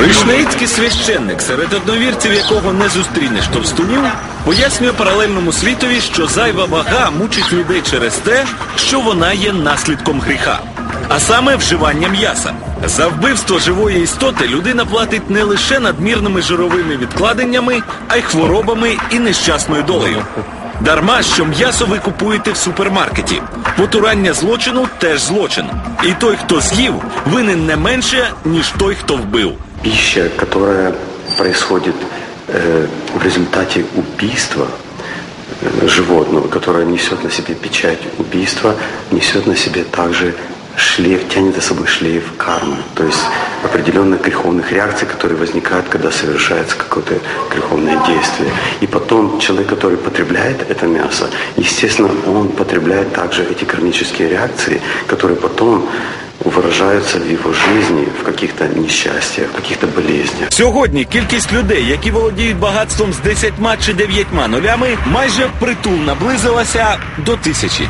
Вишнаїцький священник, серед одновірців якого не зустрінеш товстунів, пояснює паралельному світові, що зайва вага мучить людей через те, що вона є наслідком гріха. А саме вживання м'яса. За вбивство живої істоти людина платить не лише надмірними жировими відкладеннями, а й хворобами і нещасною долею. Дарма, що м'ясо ви купуєте в супермаркеті. Потурання злочину теж злочин. І той, хто з'їв, винен не менше, ніж той, хто вбив. Пища, которая происходит э, в результате убийства э, животного, которое несет на себе печать убийства, несет на себе также шлейф, тянет за собой шлейф кармы, то есть определенных греховных реакций, которые возникают, когда совершается какое-то греховное действие. И потом человек, который потребляет это мясо, естественно, он потребляет также эти кармические реакции, которые потом выражаются в его жизни, в каких-то несчастьях, в каких-то болезнях. Сьогодні кількість людей, які володіють багатством з 10 чи 9 нулями, майже впритул наблизилася до тисячі.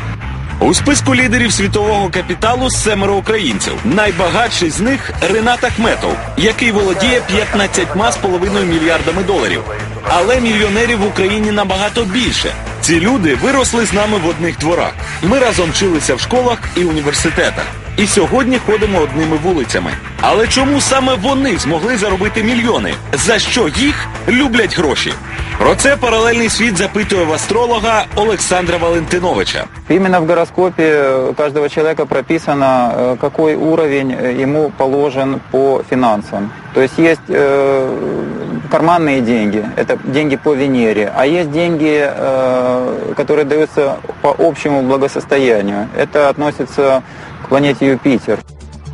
У списку лідерів світового капіталу семеро українців. Найбагатший з них Ренат Ахметов, який володіє 15,5 мільярдами доларів. Але мільйонерів в Україні набагато більше. Ці люди виросли з нами в одних дворах. Ми разом вчилися в школах і університетах. І сьогодні ходимо одними вулицями. Але чому саме вони змогли заробити мільйони? За що їх люблять гроші? Про це паралельний світ запитує в астролога Олександра Валентиновича. Именно в гороскопе каждого человека прописано, э, какой уровень э, ему положен по финансам. То есть есть э, карманные деньги, это деньги по Венере, а есть деньги, э, которые даются по общему благосостоянию. Это относится к планете Юпитер.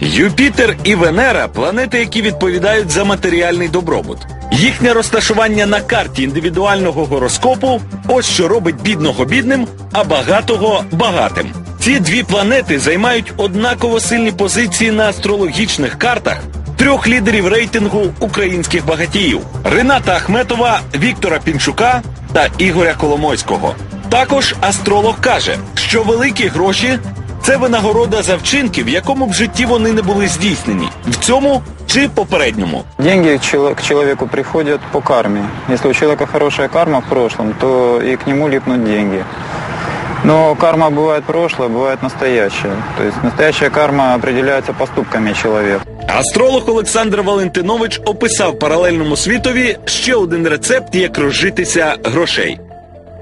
Юпітер і Венера планети, які відповідають за матеріальний добробут. Їхнє розташування на карті індивідуального гороскопу ось що робить бідного бідним, а багатого багатим. Ці дві планети займають однаково сильні позиції на астрологічних картах трьох лідерів рейтингу українських багатіїв Рената Ахметова, Віктора Пінчука та Ігоря Коломойського. Також астролог каже, що великі гроші це винагорода за вчинки, в якому б житті вони не були здійснені, в цьому чи попередньому. Деньги к чело- к человеку приходят по карме. Если у человека хорошая карма в прошлом, то и к нему липнут деньги. Но карма бывает прошлое, бывает настоящее. То есть настоящая карма определяется поступками человека. Астролог Олександр Валентинович описав паралельному світові ще один рецепт, як розжитися грошей.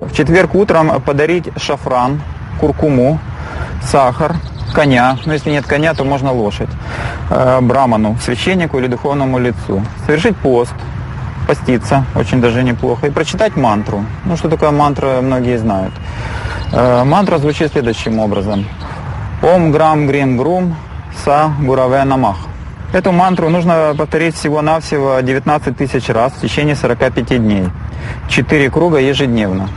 В четверг утром подарить шафран, куркуму, сахар, коня. Ну, если нет коня, то можно лошадь. э, браману, священнику или духовному лицу. Совершить пост, поститься, очень даже неплохо. И прочитать мантру. Ну, что такое мантра, многие знают. Э, мантра звучит следующим образом. Ом грам грим грум са гураве намах. Эту мантру нужно повторить всего-навсего 19 тысяч раз в течение 45 дней. Четыре круга ежедневно.